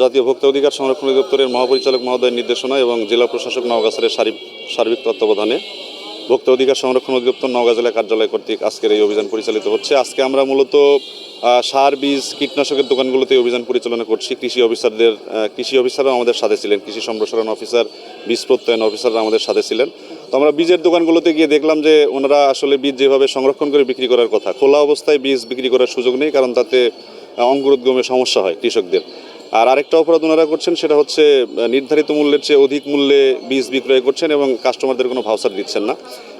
জাতীয় ভোক্তা অধিকার সংরক্ষণ অধিদপ্তরের মহাপরিচালক মহোদয়ের নির্দেশনা এবং জেলা প্রশাসক নওগাছারের সার্বিক সার্বিক তত্ত্বাবধানে ভোক্তা অধিকার সংরক্ষণ অধিদপ্তর নওগাঁ জেলা কার্যালয় কর্তৃক আজকের এই অভিযান পরিচালিত হচ্ছে। আজকে আমরা মূলত সার, বীজ, কীটনাশকের দোকানগুলোতে অভিযান পরিচালনা করছি। কৃষি অফিসারদের কৃষি অফিসাররা আমাদের সাথে ছিলেন। কৃষি সম্প্রসারণ অফিসার, বীজ প্রত্যয়ন অফিসাররা আমাদের সাথে ছিলেন। তো আমরা বীজের দোকানগুলোতে গিয়ে দেখলাম যে ওনারা আসলে বীজ যেভাবে সংরক্ষণ করে বিক্রি করার কথা, খোলা অবস্থায় বীজ বিক্রি করার সুযোগ নেই, কারণ তাতে অঙ্কুরোদ্গমে সমস্যা হয় কৃষকদের। আর আরেকটা অপরাধ ওনারা করছেন সেটা হচ্ছে নির্ধারিত মূল্যের চেয়ে অধিক মূল্যে বীজ বিক্রয় করছেন এবং কাস্টমারদের কোনো ভাউচার দিচ্ছেন না।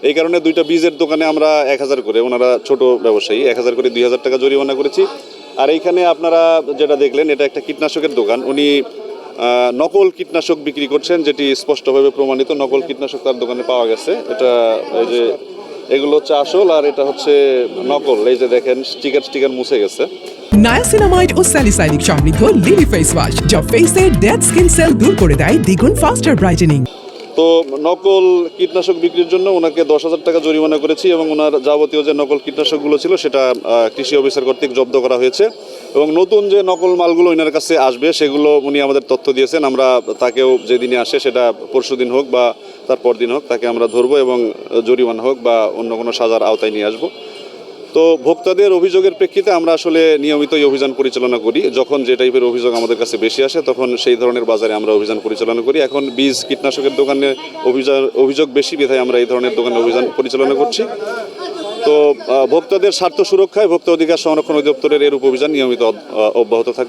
এই কারণে দুইটা বীজের দোকানে আমরা এক হাজার করে, ওনারা ছোট ব্যবসায়ী, এক হাজার করে দুই হাজার টাকা জরিমানা করেছি। আর এইখানে আপনারা যেটা দেখলেন, এটা একটা কীটনাশকের দোকান। উনি নকল কীটনাশক বিক্রি করছেন, যেটি স্পষ্টভাবে প্রমাণিত, নকল কীটনাশক তার দোকানে পাওয়া গেছে। এটা এই যে এগুলো হচ্ছে আসল আর এটা হচ্ছে নকল। এই যে দেখেন স্টিকার স্টিকার মুছে গেছে। নায়াসিনামাইড ও স্যালিসাইলিক সমৃদ্ধ লিলি ফেস ওয়াশ যা ফেসের ডেড স্কিন সেল দূর করে দেয় দ্বিগুণ ফাস্টার ব্রাইটেনিং তো নকল কীটনাশক বিক্রির জন্য ওনাকে দশ হাজার টাকা জরিমানা করেছি এবং ওনার যাবতীয় যে নকল কীটনাশকগুলো ছিল সেটা কৃষি অফিসার কর্তৃক জব্দ করা হয়েছে। এবং নতুন যে নকল মালগুলো ওনার কাছে আসবে সেগুলো উনি আমাদের তথ্য দিয়েছেন। আমরা তাকেও যেদিনে আসে সেটা পরশু দিন হোক বা তার পরদিন হোক, তাকে আমরা ধরবো এবং জরিমানা হোক বা অন্য কোনো সাজার আওতায় নিয়ে আসব। তো ভোক্তাদের অভিযোগের প্রেক্ষিতে আমরা আসলে নিয়মিত এই অভিযান পরিচালনা করি। যখন যে টাইপের অভিযোগ আমাদের কাছে বেশি আসে, তখন সেই ধরনের বাজারে আমরা অভিযান পরিচালনা করি। এখন বীজ কীটনাশকের দোকানে অভিযান অভিযোগ বেশি বিধায় আমরা এই ধরনের দোকানে অভিযান পরিচালনা করছি। তো ভোক্তাদের স্বার্থ সুরক্ষায় ভোক্তা অধিকার সংরক্ষণ অধিদপ্তরের এরূপ অভিযান নিয়মিত অব্যাহত থাকবে।